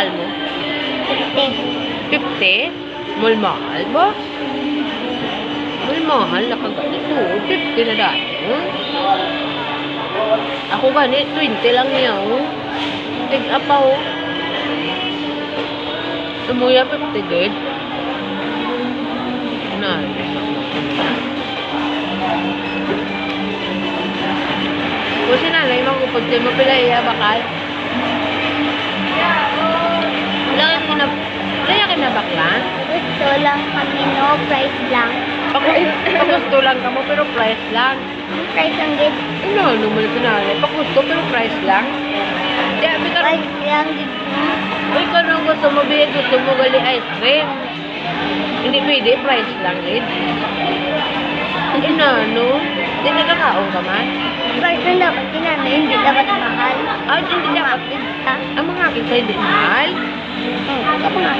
mahal mo? 50. 50? Mahal mahal ba? Mahal mahal na kaganito. 50 na dahil. Hmm? Ako ganit, 20 lang niya. Oh. Tig apa oh. Tumuya 50 gid. Na. Kung si nanay magupag din mo pila iya bakal. Wala ka na Bakla? Gusto lang kami, no price lang. Pagusto lang ka mo pero price lang. Price lang gid. Ano, ano mo na? Pagusto pero price lang. Di, abi ka Price lang gid. Uy, ka nung gusto mo bigay, gusto mo gali ice cream. Hindi pwede, price lang rin. Hindi na, no? Hindi nagkakaon ka man. Price lang dapat kinanay, hindi dapat mahal. Ay, hindi dapat. Ha? Ang mga akin sa hindi mahal. Hmm, kapag.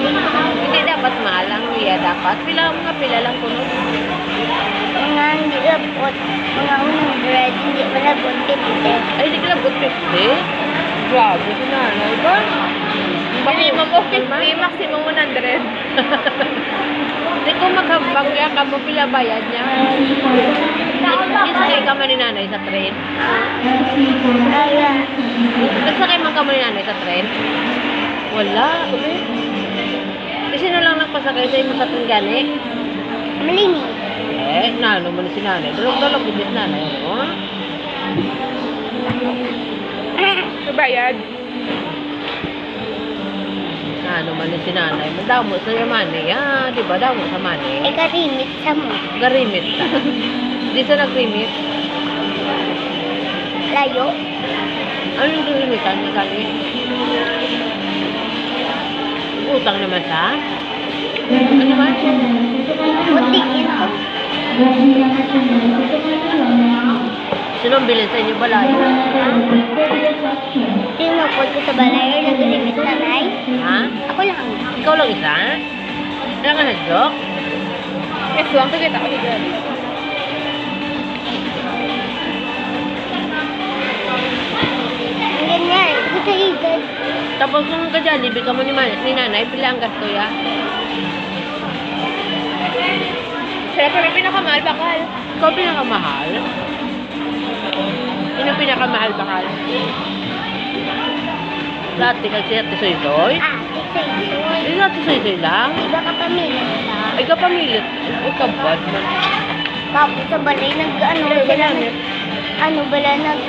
Hindi dapat mahal ang iya dapat. Pila mga pila lang kuno. Mga hindi labot. Mga unang bread, hindi malabot. Tipite. Ay, hindi ka labot 50. Grabe, si nanay ba? Minimum of 50, maximum 100. Hindi ko maghambang ya ka mo pila bayad niya. Isakay ka man ni nanay sa train. Ayan. Nagsakay man ka mo ni nanay sa train. Wala, ulit. Kasi na lang nagpasakay sa imo sa train gani. Malini. Eh, nano mo ni si nanay. Dalog-dalog din si nanay. Oh. Kabayad. Nano man ni si nanay. Madamo sa yung money. Ah, di ba? Damo sa money. Eh, karimit sa mo. Garimit. Di sa nagrimit. Layo. Ano yung garimitan ni kami? Utang naman sa? Ano man? Butiin ko. Sino ang bilhin sa inyo balayo? Tinupod ko sa balayo, nagrimit nanay. Ha? Ako lang. Ikaw lang isa? Wala ka nag-joke? Yes, wang kagit ako dito. Ganyan, Tapos kung ka dyan, ibig ka mo ni, ni nanay, pila ang gasto ya? Sila kami pinakamahal bakal. Ikaw pinakamahal? Sino pinakamahal bakal? Dati kag si Ate Soy-Soy? Ah, isoy. Hindi Ate Soy-Soy lang? Iba ka pamilya. Ay, kapamilit. Ay, kabad man. Tapos sa balay, nag, ano, ba sila, ano, bala, nag,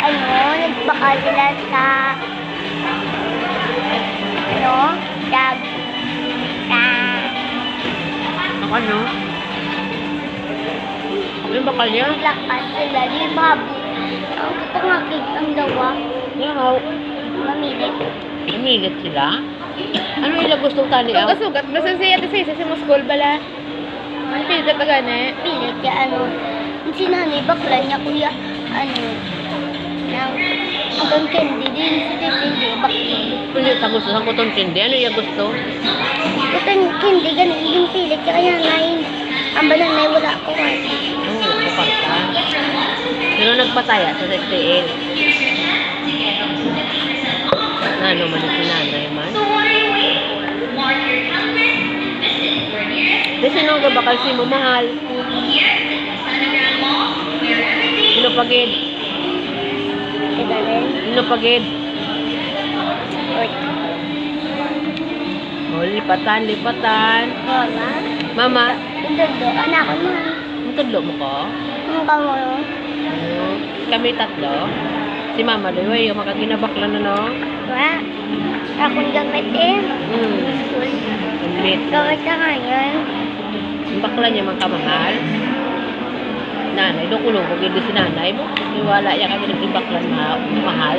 ano, nagbaka sila sa, Ano? Yung bakal niya? lakas sila, di babu. Ang kapangakit ang dawa, Yaw. mamilit. Umilit sila? Ano nila gustong tali aw? Sugat, basta siya ate sa sa school bala. Pizza ka gani. Pilit niya, ano, yung sinanay, bakla niya, kuya, ano, nang, hanggang candy din, si Tindi, bakla. Ano sa gusto sa kutong tindi? Ano yung gusto? Kutan candy, ganun, yung pilit kaya ngayon, ang balang na wala ko, ah. Oo, oh, kuparta. Sino nagpataya sa STL? Ano man yung sinanay man? Di sino nga bakal si mo mahal? Sino pagid? Ito rin. Sino pagid? Oy, O, lipatan, lipatan. mama. Mama, do, anak ko ang tudlo mo ko? Ang kamo, Kami tatlo. Si Mama Loy, yung makaginabakla na no? Wa. Akong gamit eh. Hmm. Admit. Gamit na ngayon. Bakla niya man kamahal. Nanay, ko gindi si nanay mo. Iwala niya kami nagbibaklan ma mahal.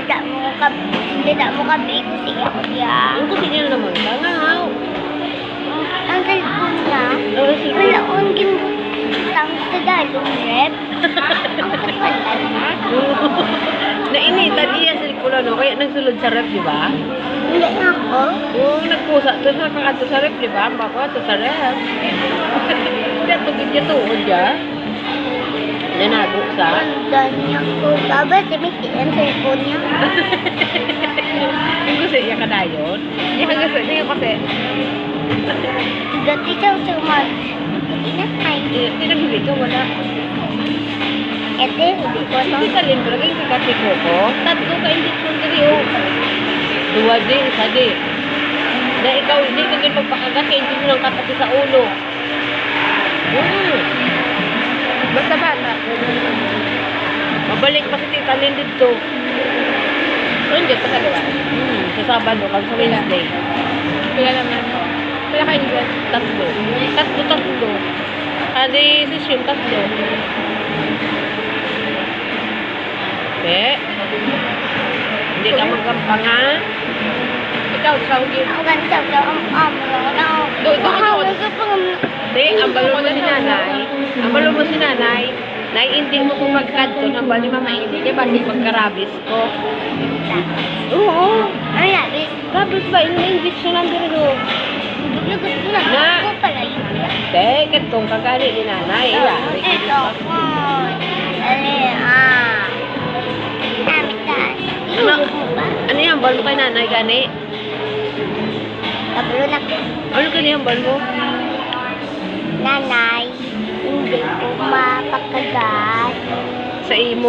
Hindi mo ka, hindi mo ka bigo siya ko diya. Ang kasi niya naman ka nga haw. Ang cellphone niya, wala on gimbot lang sa dalong rep. Ang kapalan na. Nainitan iya sa pula no, kaya nagsulod sa rep, di ba? Hindi nga ako. Oo, nagpusa to sa kakato sa rep, di ba? Bako to sa rep. Kaya tugid niya tuod ya. Nanago sa? Ganda niya ko. Baba, simiti ang cellphone niya. Yung gusto niya ka na yun? Hindi ka gusto. Hindi ka kasi. Dati siya sumag. Inakay. Hindi nabili ka, wala. Ete, hindi ko Hindi to. ka limbro, kaya kakati ko ko. Tatlo ka injection diri o. Dua di, isa di. Na ikaw, hindi ka gin magpakagat, kaya hindi mo lang kakati sa ulo. Hmm. Basta bata. Mabalik pa si Tita Lynn dito. Hindi pa sa gawa. Hmm. Sa Sabado, kag sa Wednesday. Wala naman. Wala kayo dyan. Tatlo. Tatlo, tatlo. Kada session, tatlo. Pe. Hindi ka magampang ha. Ikaw, Saudi. Ang ganda daw ang lang. Do- do- do- Ang ganda pang Hindi, ang balo mo si nanay. Ang balo mo si nanay. Naiindi mo kung magkadto ng bali mamaindi. Di ba? Di magkarabis ko. Oo. Ano yan? Rabis ba? Ina-injection lang dito. Lugot ko na. Na. Ako pala yun. Te, katong kagani ni nanay. Ila. Ito. Ali, ah. Mo ba? Ano yan? Balo kay nanay gani? Kabalo na ko. Ano ganyan balo mo? Nanay, mapakagat. Sa imo.